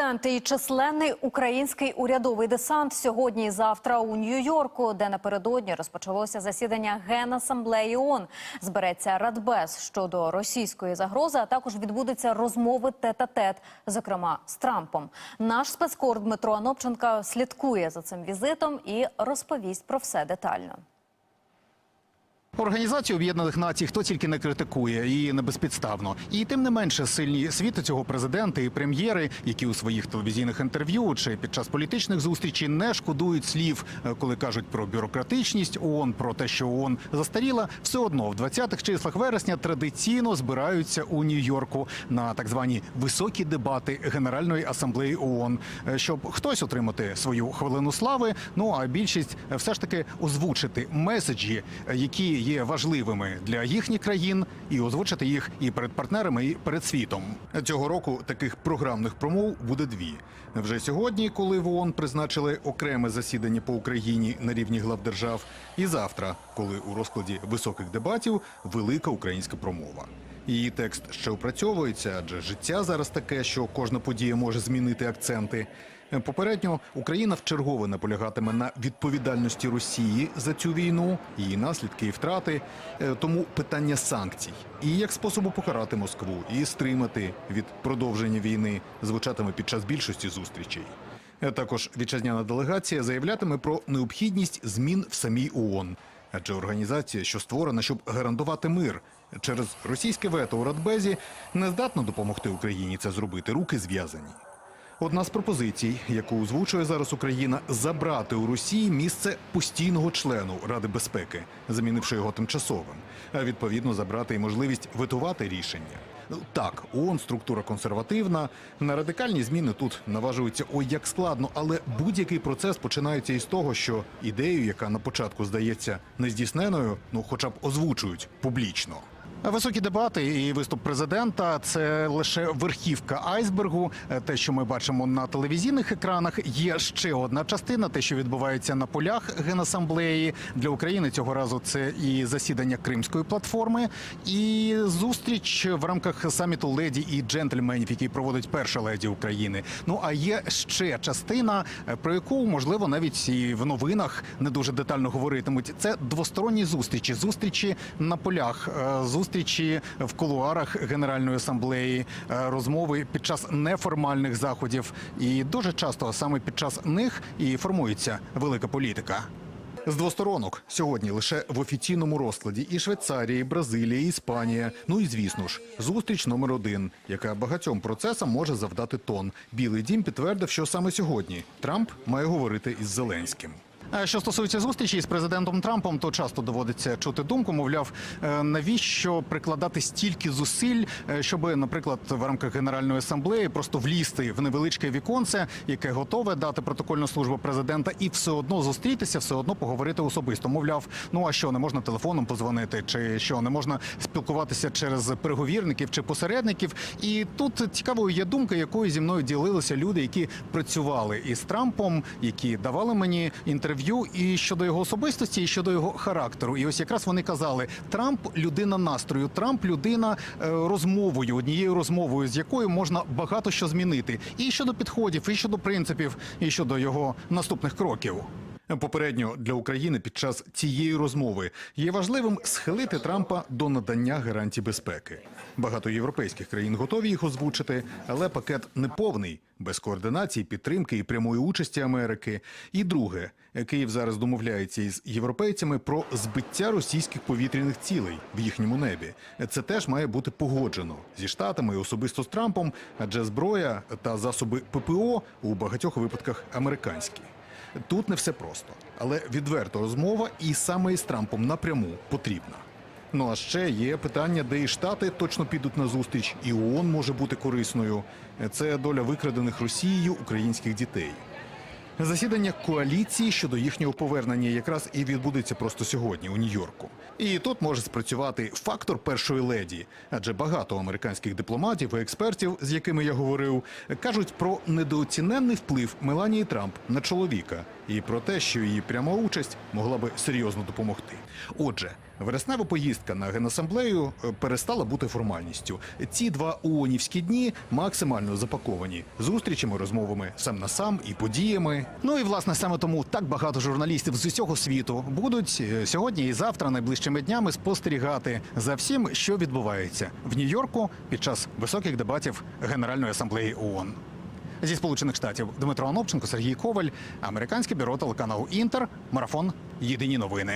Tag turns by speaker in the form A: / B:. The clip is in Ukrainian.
A: Президент і численний український урядовий десант сьогодні і завтра у Нью-Йорку, де напередодні розпочалося засідання Генасамблеї ООН. Збереться Радбез щодо російської загрози, а також відбудуться розмови тет-а-тет, зокрема з Трампом. Наш спецкор Дмитро Анопченка слідкує за цим візитом і розповість про все детально.
B: Організацію Об'єднаних Націй хто тільки не критикує і не безпідставно. І тим не менше сильні світи цього президента і прем'єри, які у своїх телевізійних інтерв'ю чи під час політичних зустрічей не шкодують слів, е, коли кажуть про бюрократичність ООН, про те, що ООН застаріла, все одно в 20-х числах вересня традиційно збираються у Нью-Йорку на так звані високі дебати Генеральної асамблеї ООН, е, щоб хтось отримати свою хвилину слави. Ну а більшість е, все ж таки озвучити меседжі, які є важливими для їхніх країн, і озвучити їх і перед партнерами, і перед світом. Цього року таких програмних промов буде дві. Вже сьогодні, коли в ООН призначили окреме засідання по Україні на рівні глав держав, і завтра, коли у розкладі високих дебатів велика українська промова. Її текст ще опрацьовується, адже життя зараз таке, що кожна подія може змінити акценти. Попередньо Україна вчергове наполягатиме на відповідальності Росії за цю війну, її наслідки і втрати. Е, Тому питання санкцій і як способу покарати Москву і стримати від продовження війни звучатиме під час більшості зустрічей. Е, Також вітчизняна делегація заявлятиме про необхідність змін в самій ООН. Адже організація, що створена, щоб гарантувати мир через російське вето у Радбезі, не здатна допомогти Україні це зробити. Руки зв'язані. Одна з пропозицій, яку озвучує зараз Україна, забрати у Росії місце постійного члену Ради безпеки, замінивши його тимчасовим, а відповідно забрати і можливість витувати рішення. Ну, Так, ООН структура консервативна. На радикальні зміни тут наважуються ой як складно, але будь-який процес починається із того, що ідею, яка на початку здається нездійсненою, ну хоча б озвучують публічно. Високі дебати і виступ президента це лише верхівка айсбергу. Те, що ми бачимо на телевізійних екранах, є ще одна частина, те, що відбувається на полях генасамблеї для України. Цього разу це і засідання Кримської платформи, і зустріч в рамках саміту леді і джентльменів, який проводить перша леді України. Ну а є ще частина, про яку можливо навіть і в новинах не дуже детально говоритимуть. Це двосторонні зустрічі, зустрічі на полях, е, зустрічі в кулуарах Генеральної асамблеї, е, розмови під час неформальних заходів. І дуже часто саме під час них і формується велика політика. З двосторонок сьогодні лише в офіційному розкладі і Швейцарія, і Бразилія, і Іспанія. Ну і звісно ж, зустріч номер один, яка багатьом процесам може завдати тон. Білий дім підтвердив, що саме сьогодні Трамп має говорити із Зеленським. А Що стосується зустрічі з президентом Трампом, то часто доводиться чути думку, мовляв, е, навіщо прикладати стільки зусиль, е, щоб, наприклад, в рамках генеральної асамблеї просто влізти в невеличке віконце, яке готове дати протокольну службу президента, і все одно зустрітися, все одно поговорити особисто. Мовляв, ну а що не можна телефоном позвонити, чи що не можна спілкуватися через переговірників чи посередників. І тут цікавою є думка, якою зі мною ділилися люди, які працювали із Трампом, які давали мені інтерв'ю і щодо його особистості, і щодо його характеру. І ось якраз вони казали: Трамп людина настрою, Трамп людина е, розмовою, однією розмовою, з якою можна багато що змінити, і щодо підходів, і щодо принципів, і щодо його наступних кроків. Попередньо для України під час цієї розмови є важливим схилити Трампа до надання гарантій безпеки. Багато європейських країн готові їх озвучити, але пакет не повний, без координації, підтримки і прямої участі Америки. І друге, Київ зараз домовляється із європейцями про збиття російських повітряних цілей в їхньому небі. Це теж має бути погоджено зі штатами і особисто з Трампом, адже зброя та засоби ППО у багатьох випадках американські. Тут не все просто, але відверта розмова і саме із Трампом напряму потрібна. Ну а ще є питання, де і штати точно підуть на зустріч, і ООН може бути корисною. Це доля викрадених Росією українських дітей. Засідання коаліції щодо їхнього повернення якраз і відбудеться просто сьогодні у Нью-Йорку. І тут може спрацювати фактор першої леді, адже багато американських дипломатів і експертів, з якими я говорив, кажуть про недооціненний вплив Меланії Трамп на чоловіка, і про те, що її пряма участь могла би серйозно допомогти. Отже, вереснева поїздка на генасамблею е, перестала бути формальністю. Ці два ООНівські дні максимально запаковані зустрічами, розмовами сам на сам і подіями. Ну і власне саме тому так багато журналістів з усього світу будуть е, сьогодні і завтра найближчими днями спостерігати за всім, що відбувається в Нью-Йорку під час високих дебатів Генеральної асамблеї ООН. Зі сполучених штатів Дмитро Анопченко, Сергій Коваль, американське бюро телеканалу Інтер, марафон Єдині новини.